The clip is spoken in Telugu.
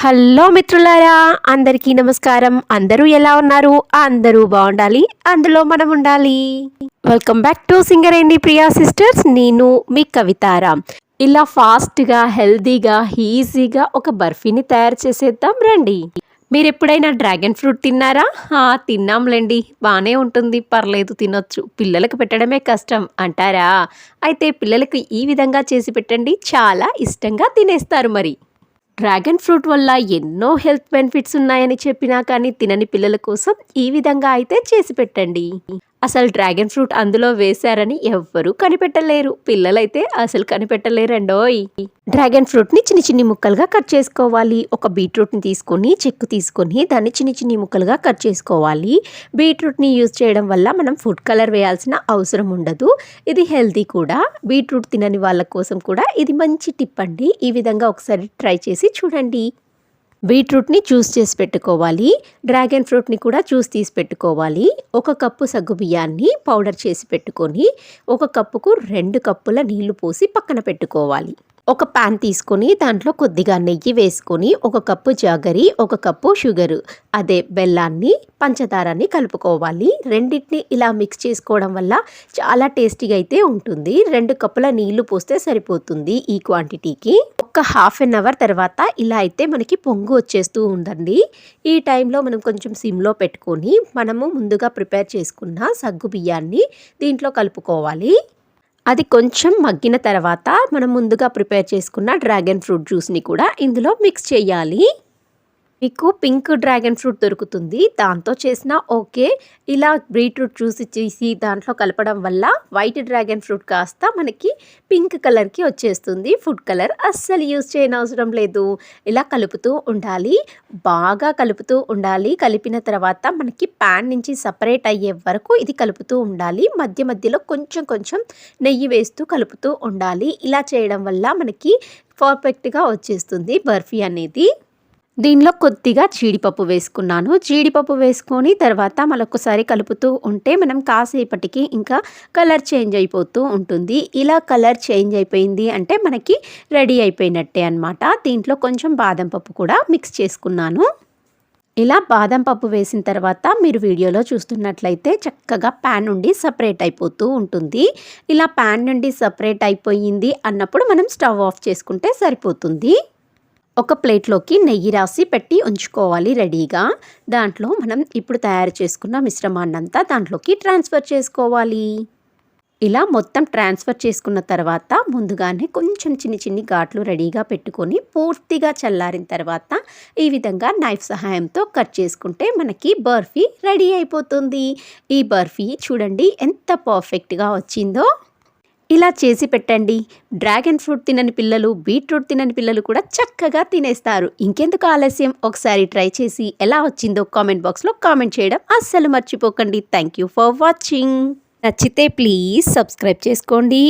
హలో మిత్రులారా అందరికీ నమస్కారం. అందరూ ఎలా ఉన్నారు? అందరూ బాగుండాలి. అందులో మనం ఉండాలి. వెల్కమ్ బ్యాక్ టు సింగర్ అండి ప్రియా సిస్టర్స్ నేను మీ కవితారా ఇలా ఫాస్ట్గా హెల్తీగా ఈజీగా ఒక బర్ఫీని తయారు చేసేద్దాం రండి. మీరు ఎప్పుడైనా డ్రాగన్ ఫ్రూట్ తిన్నారా? తిన్నాంలేండి. బాగానే ఉంటుంది. పర్లేదు తినొచ్చు. పిల్లలకు పెట్టడమే కష్టం. అంటారా? అయితే పిల్లలకు ఈ విధంగా చేసి పెట్టండి. చాలా ఇష్టంగా తినేస్తారు మరి. డ్రాగన్ ఫ్రూట్ వల్ల ఎన్నో హెల్త్ బెనిఫిట్స్ ఉన్నాయని చెప్పినా కానీ తినని పిల్లల కోసం ఈ విధంగా అయితే చేసి పెట్టండి. అసలు డ్రాగన్ ఫ్రూట్ అందులో వేశారని ఎవ్వరూ కనిపెట్టలేరు. పిల్లలైతే అసలు కనిపెట్టలేరండోయ్. డ్రాగన్ ఫ్రూట్ని చిన్ని చిన్ని ముక్కలుగా కట్ చేసుకోవాలి. ఒక బీట్రూట్ని తీసుకొని చెక్కు తీసుకొని దాన్ని చిన్ని చిన్ని ముక్కలుగా కట్ చేసుకోవాలి. బీట్రూట్ని యూజ్ చేయడం వల్ల మనం ఫుడ్ కలర్ వేయాల్సిన అవసరం ఉండదు. ఇది హెల్తీ కూడా. బీట్రూట్ తినని వాళ్ళ కోసం కూడా ఇది మంచి టిప్ అండి. ఈ విధంగా ఒకసారి ట్రై చేసి చూడండి. బీట్రూట్ని జ్యూస్ చేసి పెట్టుకోవాలి. డ్రాగన్ ఫ్రూట్ని కూడా జ్యూస్ తీసి పెట్టుకోవాలి. ఒక కప్పు సగ్గు బియ్యాన్ని పౌడర్ చేసి పెట్టుకొని ఒక కప్పుకు రెండు కప్పుల నీళ్ళు పోసి పక్కన పెట్టుకోవాలి. ఒక పాన్ తీసుకొని దాంట్లో కొద్దిగా నెయ్యి వేసుకొని ఒక కప్పు జాగరి ఒక కప్పు షుగరు. అదే బెల్లాన్ని పంచదారాన్ని కలుపుకోవాలి. రెండింటిని ఇలా మిక్స్ చేసుకోవడం వల్ల చాలా టేస్టీగా అయితే ఉంటుంది. రెండు కప్పుల నీళ్ళు పోస్తే సరిపోతుంది ఈ క్వాంటిటీకి ఒక హాఫ్ అన్ అవర్ తర్వాత ఇలా అయితే మనకి పొంగు వచ్చేస్తూ ఉందండి. ఈ టైంలో మనం కొంచెం సిమ్లో పెట్టుకొని మనము ముందుగా ప్రిపేర్ చేసుకున్న సగ్గు బియ్యాన్ని దీంట్లో కలుపుకోవాలి. అది కొంచెం మగ్గిన తర్వాత మనం ముందుగా ప్రిపేర్ చేసుకున్న డ్రాగన్ ఫ్రూట్ జ్యూస్ని కూడా ఇందులో మిక్స్ చేయాలి. మీకు పింక్ డ్రాగన్ ఫ్రూట్ దొరుకుతుంది. దాంతో చేసిన ఓకే. ఇలా బీట్రూట్ చూసి చేసి దాంట్లో కలపడం వల్ల వైట్ డ్రాగన్ ఫ్రూట్ కాస్త మనకి పింక్ కలర్కి వచ్చేస్తుంది. ఫుడ్ కలర్ అస్సలు యూజ్ చేయనవసరం లేదు. ఇలా కలుపుతూ ఉండాలి. బాగా కలుపుతూ ఉండాలి. కలిపిన తర్వాత మనకి ప్యాన్ నుంచి సపరేట్ అయ్యే వరకు ఇది కలుపుతూ ఉండాలి. మధ్య మధ్యలో కొంచెం కొంచెం నెయ్యి వేస్తూ కలుపుతూ ఉండాలి. ఇలా చేయడం వల్ల మనకి పర్ఫెక్ట్గా వచ్చేస్తుంది బర్ఫీ అనేది. దీనిలో కొద్దిగా జీడిపప్పు వేసుకున్నాను. జీడిపప్పు వేసుకొని తర్వాత మరొకసారి కలుపుతూ ఉంటే మనం కాసేపటికి ఇంకా కలర్ చేంజ్ అయిపోతూ ఉంటుంది. ఇలా కలర్ చేంజ్ అయిపోయింది అంటే మనకి రెడీ అయిపోయినట్టే అనమాట దీంట్లో కొంచెం బాదం పప్పు కూడా మిక్స్ చేసుకున్నాను. ఇలా బాదం పప్పు వేసిన తర్వాత మీరు వీడియోలో చూస్తున్నట్లయితే చక్కగా ప్యాన్ నుండి సపరేట్ అయిపోతూ ఉంటుంది. ఇలా ప్యాన్ నుండి సపరేట్ అయిపోయింది అన్నప్పుడు మనం స్టవ్ ఆఫ్ చేసుకుంటే సరిపోతుంది. ఒక ప్లేట్లోకి నెయ్యి రాసి పెట్టి ఉంచుకోవాలి రెడీగా. దాంట్లో మనం ఇప్పుడు తయారు చేసుకున్న మిశ్రమాన్నంతా దాంట్లోకి ట్రాన్స్ఫర్ చేసుకోవాలి. ఇలా మొత్తం ట్రాన్స్ఫర్ చేసుకున్న తర్వాత ముందుగానే కొంచెం చిన్ని చిన్ని ఘాట్లు రెడీగా పెట్టుకొని పూర్తిగా చల్లారిన తర్వాత ఈ విధంగా నైఫ్ సహాయంతో కట్ చేసుకుంటే మనకి బర్ఫీ రెడీ అయిపోతుంది. ఈ బర్ఫీ చూడండి ఎంత పర్ఫెక్ట్గా వచ్చిందో. ఇలా చేసి పెట్టండి. డ్రాగన్ ఫ్రూట్ తినని పిల్లలు బీట్రూట్ తినని పిల్లలు కూడా చక్కగా తినేస్తారు. ఇంకెందుకు ఆలస్యం? ఒకసారి ట్రై చేసి ఎలా వచ్చిందో కామెంట్ బాక్స్లో కామెంట్ చేయడం అస్సలు మర్చిపోకండి. Thank you for watching. నచ్చితే ప్లీజ్ సబ్స్క్రైబ్ చేసుకోండి.